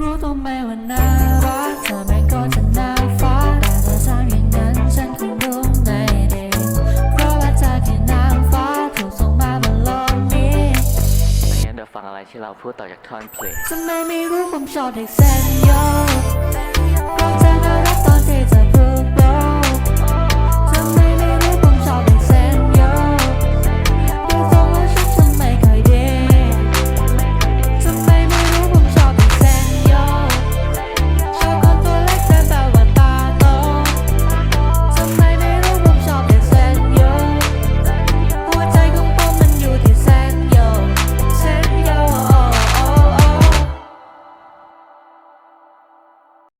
รู้ตัวไหมว่าน่ารักเธอไม่ก็จะน่าฟ้าแต่เธอทำอย่างนั้นฉันคงรู้ไม่ดีเพราะว่าเธอคือนางฟ้าถูกส่งมาบนโลกนี้ไม่งั้นเดี๋ยวฟังอะไรที่เราพูดต่อจากท่อนเพลงทำไมไม่รู้ผมชอบเด็กเซนโยเรา